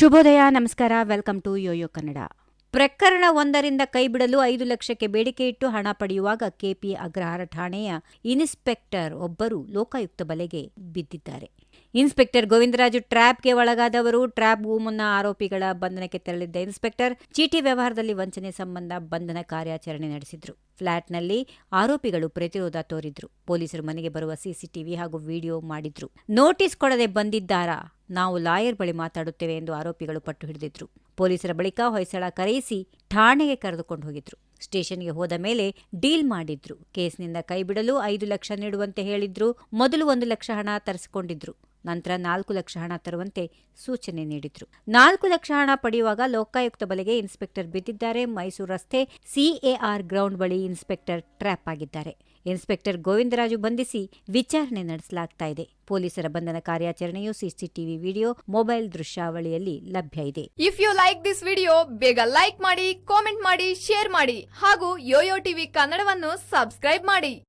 ಶುಭೋದಯ, ನಮಸ್ಕಾರ, welcome to Yoyo Kannada. ಪ್ರಕರಣ ಒಂದರಿಂದ ಕೈಬಿಡಲು ಐದು ಲಕ್ಷಕ್ಕೆ ಬೇಡಿಕೆ ಇಟ್ಟು ಹಣ ಪಡೆಯುವಾಗ ಕೆಪಿ ಅಗ್ರಹಾರ ಠಾಣೆಯ ಇನ್ಸ್ಪೆಕ್ಟರ್ ಒಬ್ಬರು ಲೋಕಾಯುಕ್ತ ಬಲೆಗೆ ಬಿದ್ದಿದ್ದಾರೆ. ಇನ್ಸ್ಪೆಕ್ಟರ್ ಗೋವಿಂದರಾಜು ಟ್ರ್ಯಾಪ್ಗೆ ಒಳಗಾದವರು ಟ್ರ್ಯಾಪ್ಗೂ ಮುನ್ನ ಆರೋಪಿಗಳ ಬಂಧನಕ್ಕೆ ತೆರಳಿದ್ದ ಇನ್ಸ್ಪೆಕ್ಟರ್ ಚೀಟಿ ವ್ಯವಹಾರದಲ್ಲಿ ವಂಚನೆ ಸಂಬಂಧ ಬಂಧನ ಕಾರ್ಯಾಚರಣೆ ನಡೆಸಿದ್ರು. ಫ್ಲಾಟ್ನಲ್ಲಿ ಆರೋಪಿಗಳು ಪ್ರತಿರೋಧ ತೋರಿದ್ರು. ಪೊಲೀಸರು ಮನೆಗೆ ಬರುವ ಸಿಸಿಟಿವಿ ಹಾಗೂ ವಿಡಿಯೋ ಮಾಡಿದ್ರು. ನೋಟಿಸ್ ಕೊಡದೆ ಬಂದಿದ್ದಾರಾ? ನಾವು ಲಾಯರ್ ಬಳಿ ಮಾತಾಡುತ್ತೇವೆ ಎಂದು ಆರೋಪಿಗಳು ಪಟ್ಟು ಹಿಡಿದಿದ್ರು. ಪೊಲೀಸರ ಬಳಿಕ ಹೊಯ್ಸಳ ಕರೆಯಿಸಿ ಠಾಣೆಗೆ ಕರೆದುಕೊಂಡು ಹೋಗಿದ್ರು. ಸ್ಟೇಷನ್ಗೆ ಹೋದ ಮೇಲೆ ಡೀಲ್ ಮಾಡಿದ್ರು. ಕೇಸ್ನಿಂದ ಕೈಬಿಡಲು ಐದು ಲಕ್ಷ ನೀಡುವಂತೆ ಹೇಳಿದ್ರು. ಮೊದಲು ಒಂದು ಲಕ್ಷ ಹಣ ತರಿಸಿಕೊಂಡಿದ್ರು. ನಂತರ ನಾಲ್ಕು ಲಕ್ಷ ಹಣ ತರುವಂತೆ ಸೂಚನೆ ನೀಡಿದ್ರು. ನಾಲ್ಕು ಲಕ್ಷ ಹಣ ಪಡೆಯುವಾಗ ಲೋಕಾಯುಕ್ತ ಬಲೆಗೆ ಇನ್ಸ್ಪೆಕ್ಟರ್ ಬಿದ್ದಿದ್ದಾರೆ. ಮೈಸೂರು ರಸ್ತೆ ಸಿಎಆರ್ ಗ್ರೌಂಡ್ ಬಳಿ ಇನ್ಸ್ಪೆಕ್ಟರ್ ಟ್ರ್ಯಾಪ್ ಆಗಿದ್ದಾರೆ. ಇನ್ಸ್ಪೆಕ್ಟರ್ ಗೋವಿಂದರಾಜು ಬಂಧಿಸಿ ವಿಚಾರಣೆ ನಡೆಸಲಾಗ್ತಾ ಇದೆ. ಪೊಲೀಸರ ಬಂಧನ ಕಾರ್ಯಾಚರಣೆಯು ಸಿಸಿಟಿವಿ ವಿಡಿಯೋ, ಮೊಬೈಲ್ ದೃಶ್ಯಾವಳಿಯಲ್ಲಿ ಲಭ್ಯ ಇದೆ. If you like this video ಬೇಗ ಲೈಕ್ ಮಾಡಿ ಕಾಮೆಂಟ್ ಮಾಡಿ ಶೇರ್ ಮಾಡಿ ಹಾಗೂ ಯೋಯೋ ಟಿವಿ ಕನ್ನಡವನ್ನು ಸಬ್ಸ್ಕ್ರೈಬ್ ಮಾಡಿ.